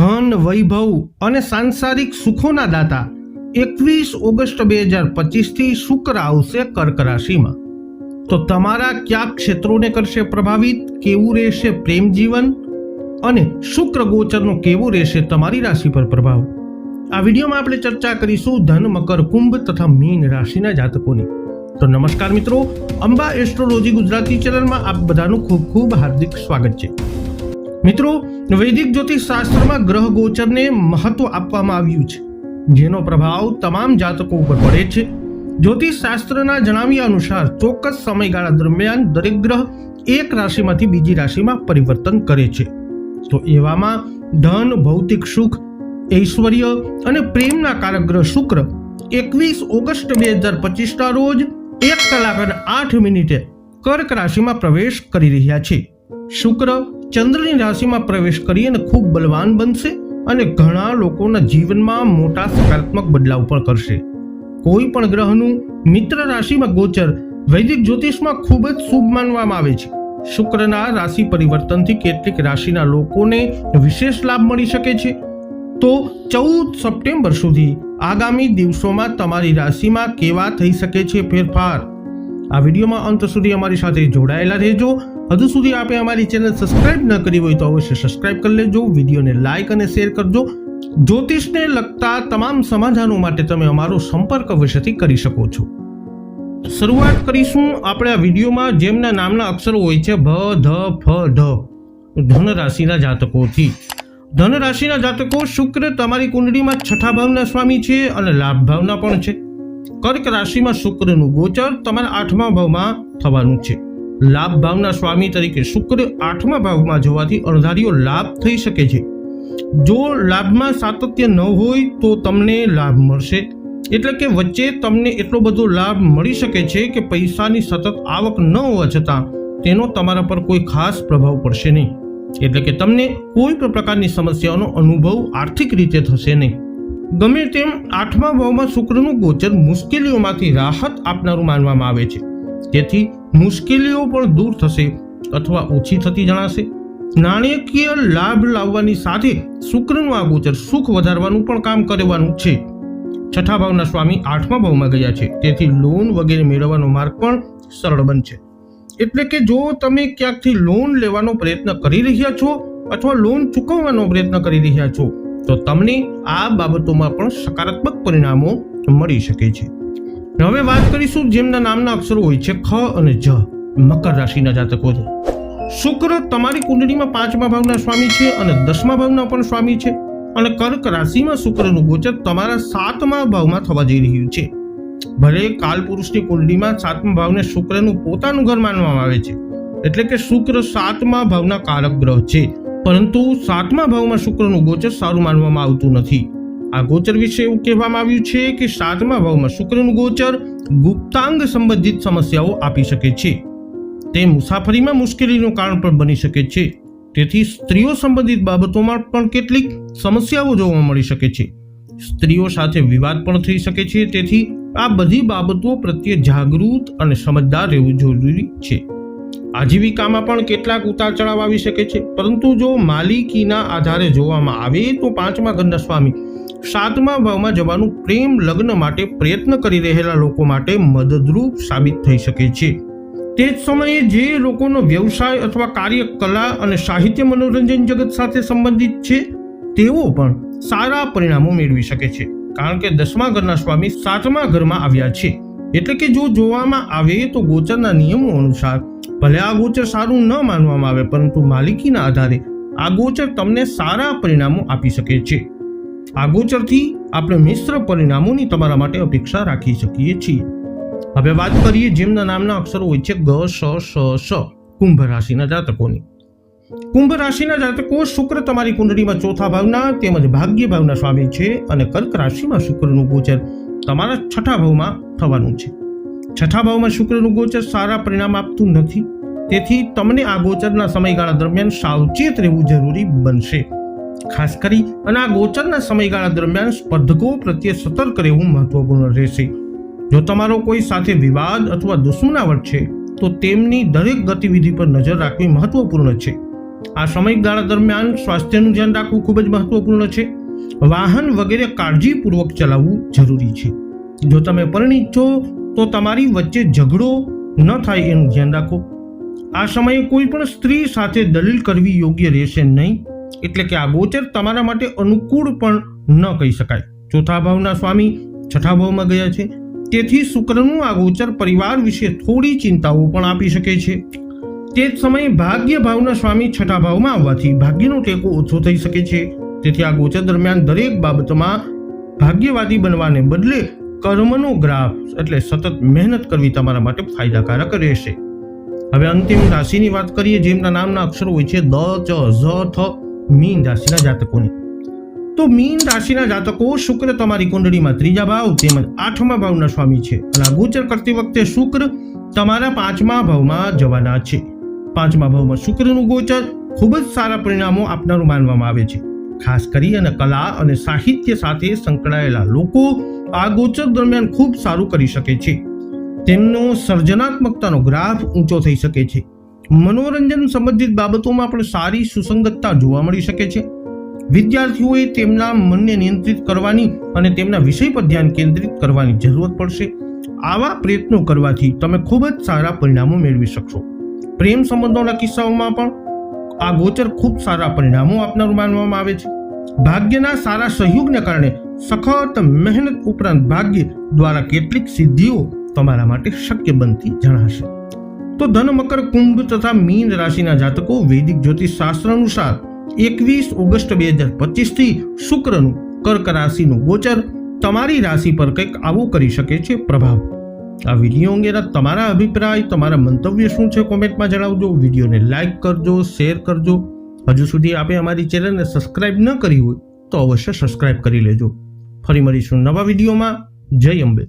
ધન, વૈભવ અને સાંસારિક સુખોના દાતા એકવીસ ઓગસ્ટ બે હજાર પચીસથી શુક્ર આવશે કર્ક રાશિમાં. તો તમારા કયા ક્ષેત્રોને કરશે પ્રભાવિત? કેવું રહેશે પ્રેમ જીવન? અને શુક્ર ગોચરનો કેવું રહેશે તમારી રાશિ પર પ્રભાવ? આ વિડીયોમાં આપણે ચર્ચા કરીશું ધન, મકર, કુંભ તથા મીન રાશિના જાતકોની. તો નમસ્કાર મિત્રો, અંબા એસ્ટ્રોલોજી ગુજરાતી ચેનલમાં આપ બધાનું ખૂબ ખૂબ હાર્દિક સ્વાગત છે. મિત્રો, વૈદિક જ્યોતિષ શાસ્ત્રમાં ગ્રહ ગોચરને મહત્વ આપવામાં આવ્યું છે. જેનો પ્રભાવ તમામ જાતકો ઉપર પડે છે. જ્યોતિષ શાસ્ત્રના જણાવ્યા અનુસાર, ચોક્કસ સમયગાળા દરમિયાન દરેક ગ્રહ એક રાશિમાંથી બીજી રાશિમાં પરિવર્તન કરે છે. તો એવામાં ધન, ભૌતિક સુખ, ઐશ્વર્ય અને પ્રેમના કારક ગ્રહ શુક્ર એકવીસ ઓગસ્ટ બે હજાર પચીસના રોજ એક કલાક અને આઠ મિનિટે કર્ક રાશિમાં પ્રવેશ કરી રહ્યા છે. શુક્ર ચંદ્રની રાશિમાં પ્રવેશ કરી અને ખૂબ બલવાન બનશે અને ઘણા લોકોના જીવનમાં મોટા સકારાત્મક બદલાવ પણ કરશે. કોઈ પણ ગ્રહનું મિત્ર રાશિમાં ગોચર વૈદિક જ્યોતિષમાં ખૂબ જ શુભ માનવામાં આવે છે. શુક્રના રાશિ પરિવર્તનથી કેટલીક રાશિના લોકોને વિશેષ લાભ મળી શકે છે. તો ચૌદ સપ્ટેમ્બર સુધી આગામી દિવસોમાં તમારી રાશિમાં કેવા થઈ શકે છે ફેરફાર? આ વિડીયોમાં અંત સુધી અમારી સાથે જોડાયેલા રહેજો. હજુ સુધી આપે અમારી ચેનલ સબસ્ક્રાઇબ ન કરી હોય તો અવશ્ય સબસ્ક્રાઇબ કરી લેજો, વિડીયોને લાઇક અને શેર કરજો. જ્યોતિષને લગતા તમામ સમાધાનો માટે તમે અમારો સંપર્ક અવશ્યથી કરી શકો છો. શરૂઆત કરીશું આપણે આ વિડીયોમાં, જેમના નામના અક્ષરો હોય છે, ભ, ધ, ફ, ઢ. ધન રાશિના જાતકોથી. ધન રાશિના જાતકો, શુક્ર તમારી કુંડળીમાં છઠ્ઠા ભાવના સ્વામી છે અને લાભ ભાવના પણ છે. કર્ક રાશિમાં શુક્રનું ગોચર તમારા આઠમા ભાવમાં થવાનું છે. લાભ ભાવના સ્વામી તરીકે શુક્ર આઠમા ભાવમાં જવાથી અણધાર્યો લાભ થઈ શકે છે. જો લાભમાં સાતત્ય ન હોય તો તમને લાભ મળશે. એટલે કે વચ્ચે તમને એટલો બધો લાભ મળી શકે છે કે પૈસાની સતત આવક ન હોવા છતાં તેનો તમારા પર કોઈ ખાસ પ્રભાવ પડશે નહીં. એટલે કે તમને કોઈ પણ પ્રકારની સમસ્યાઓનો અનુભવ આર્થિક રીતે થશે નહીં. ગમે તેમ આઠમા ભાવમાં શુક્રનું ગોચર મુશ્કેલીઓમાંથી રાહત આપનારું માનવામાં આવે છે. તેથી મુશ્કેલીઓ પણ દૂર થશે અથવા ઓછી થતી જણાશે. નાણાકીય લાભ લાવવાની સાથે શુક્રનું આ ગોચર સુખ વધારવાનું પણ કામ કરવાનું છે. છઠ્ઠા ભાવના સ્વામી આઠમા ભાવમાં ગયા છે. તેથી લોન વગેરે મેળવવાનો માર્ગ પણ સરળ બનશે. એટલે કે જો તમે ક્યાંકથી લોન લેવાનો પ્રયત્ન કરી રહ્યા છો અથવા લોન ચૂકવવાનો પ્રયત્ન કરી રહ્યા છો, તો તમને આ બાબતોમાં પણ સકારાત્મક પરિણામો મળી શકે છે. હવે વાત કરીશું જેમના નામના અક્ષરો હોય છે ખ અને જ. મકર રાશિના જાતકો છે. શુક્ર તમારી કુંડળીમાં પાંચમા ભાવના સ્વામી છે અને દસમા ભાવના પણ સ્વામી છે. અને કર્ક રાશિમાં શુક્રનું ગોચર તમારા સાતમા ભાવમાં થવા જઈ રહ્યું છે. ભલે કાલપુરુષની કુંડળીમાં સાતમા ભાવને શુક્રનું પોતાનું ઘર માનવામાં આવે છે. એટલે કે શુક્ર સાતમા ભાવના કારક ગ્રહ છે. પરંતુ સાતમા ભાવમાં શુક્રનું ગોચર સારું માનવામાં આવતું નથી. આ ગોચર વિશે એવું કહેવામાં આવ્યું છે કે સાતમા ભાવમાં શુક્રનું ગોચર ગુપ્તાંગ સંબંધિત સમસ્યાઓ આપી શકે છે. તે મુસાફરીમાં મુશ્કેલીનું કારણ પણ બની શકે છે. તેથી સ્ત્રીઓ સંબંધિત બાબતોમાં પણ કેટલીક સમસ્યાઓ જોવા મળી શકે છે. સ્ત્રીઓ સાથે વિવાદ પણ થઈ શકે છે. તેથી આ બધી બાબતો પ્રત્યે જાગૃત અને સમજદાર રહેવું જરૂરી છે. આજીવિકામાં પણ કેટલાક ઉતાર ચઢાવ આવી શકે છે. પરંતુ જો માલિકીના આધારે જોવામાં આવે તો પાંચમા ઘરના સ્વામી સાતમા ભાવમાં જવાનું પ્રેમ લગ્ન માટે પ્રયત્ન કરી રહેલા લોકો માટે મદદરૂપ સાબિત થઈ શકે છે. તે જ સમયે જે લોકોનો વ્યવસાય અથવા કાર્ય કલા અને સાહિત્ય મનોરંજન જગત સાથે સંબંધિત છે, તેઓ પણ સારા પરિણામો મેળવી શકે છે. કારણ કે દસમા ઘરના સ્વામી સાતમા ઘરમાં આવ્યા છે. એટલે કે જો જોવામાં આવે તો ગોચરના નિયમો અનુસાર ભલે આ ગોચર સારું ન માનવામાં આવે, પરંતુ માલિકીના આધારે આ ગોચર તમને સારા પરિણામો આપી શકે છે. આ ગોચરથી આપણે મિશ્ર પરિણામોની તમારા માટે અપેક્ષા રાખી શકીએ છીએ. હવે વાત કરીએ જેમના નામના અક્ષરો હોય છે ગ, સ સ સ, કુંભ રાશિના જાતકોની. કુંભ રાશિના જાતકો શુક્ર તમારી કુંડળીમાં ચોથા ભાવના તેમજ ભાગ્ય ભાવના સ્વામી છે અને કર્ક રાશિમાં શુક્રનું ગોચર તમારા છઠ્ઠા ભાવમાં થવાનું છે. છઠ્ઠા ભાવમાં શુક્રનું ગોચર સારા પરિણામ આપતું નથી. તેથી તમને આ ગોચરના સમયગાળા દરમિયાન સાવચેત રહેવું જરૂરી બનશે. ખાસ કરી અને આ ગોચરના સમયગાળા દરમિયાન સ્પર્ધકો પ્રત્યે સતર્ક રહેવું મહત્વપૂર્ણ રહેશે. જો તમારો કોઈ સાથે વિવાદ અથવા દુશ્મનાવટ છે, તો તેમની દરેક ગતિવિધિ પર નજર રાખવી મહત્વપૂર્ણ છે. આ સમયગાળા દરમિયાન સ્વાસ્થ્યનું ધ્યાન રાખવું ખૂબ જ મહત્વપૂર્ણ છે. વાહન વગેરે કાળજીપૂર્વક ચલાવવું જરૂરી છે. જો તમે પરિણીત છો તો તમારી વચ્ચે ઝઘડો ન થાય એનું ધ્યાન રાખો. આ સમયે કોઈ પણ સ્ત્રી સાથે દલીલ કરવી યોગ્ય રહેશે નહીં. એટલે કે આ ગોચર તમારા માટે અનુકૂળ પણ ન કહી શકાય. ચોથા ભાવના સ્વામી છઠ્ઠા ભાવમાં ગયા છે. તેથી શુક્રનું આ ગોચર પરિવાર વિશે થોડી ચિંતાઓ પણ આપી શકે છે. તે જ સમયે ભાગ્ય ભાવના સ્વામી છઠ્ઠા ભાવમાં આવવાથી ભાગ્યનો ટેકો ઓછો થઈ શકે છે. તેથી આ ગોચર દરમિયાન દરેક બાબતમાં ભાગ્યવાદી બનવાને બદલે કર્મનો ગ્રાફ એટલે સતત મહેનત કરવી તમારા માટે ફાયદાકારક રહેશે. હવે અંતિમ રાશિની વાત કરીએ, જેમના નામના અક્ષરો હોય છે દ, ચ, ઝ થ મીન રાશિના જાતકોની. તો મીન રાશિના જાતકો શુક્ર તમારી કુંડળીમાં ત્રીજા ભાવ તેમજ આઠમા ભાવના સ્વામી છે અને આ ગોચર કરતી વખતે શુક્ર તમારા પાંચમા ભાવમાં જવાના છે. પાંચમા ભાવમાં શુક્રનું ગોચર ખૂબ જ સારા પરિણામો આપનારું માનવામાં આવે છે. ખાસ કરી અને કલા અને સાહિત્ય સાથે સંકળાયેલા લોકો આ ગોચર દરમિયાન ખૂબ સારું કરી શકે છે. તેમનો સર્જનાત્મકતાનો ગ્રાફ ઊંચો થઈ શકે છે. મનોરંજન સંબંધિત બાબતોમાં પણ સારી સુસંગતતા જોવા મળી શકે છે. વિદ્યાર્થીઓએ તેમના મનને નિયંત્રિત કરવાની અને તેમના વિષય પર ધ્યાન કેન્દ્રિત કરવાની જરૂરત પડશે. આવા પ્રયત્નો કરવાથી તમે ખૂબ જ સારા પરિણામો મેળવી શકશો. પ્રેમ સંબંધોના કિસ્સાઓમાં પણ આ ગોચર ખૂબ સારા પરિણામો આપનારું માનવામાં આવે છે. ભાગ્યના સારા સહયોગને કારણે સખત મહેનત ઉપરાંત ભાગ્ય દ્વારા કેટલીક સિદ્ધિઓ તમારા માટે શક્ય બનતી જણાશે. તો ધન, મકર, કુંભ તથા મીન રાશિના જાતકો વૈદિક જ્યોતિષ શાસ્ત્ર અનુસાર એકવીસ ઓગસ્ટ બે હજાર પચીસથી શુક્રનું કર્ક રાશિનું ગોચર તમારી રાશિ પર કંઈક આવું કરી શકે છે પ્રભાવ. આ વીડિયો અંગેના તમારા અભિપ્રાય, તમારા મંતવ્ય શું છે કોમેન્ટમાં જણાવજો. વિડીયોને લાઈક કરજો, શેર કરજો. હજુ સુધી આપે અમારી ચેનલને સબસ્ક્રાઇબ ન કરી હોય તો અવશ્ય સબસ્ક્રાઇબ કરી લેજો. ફરી મળીશું નવા વિડીયોમાં. જય અંબે.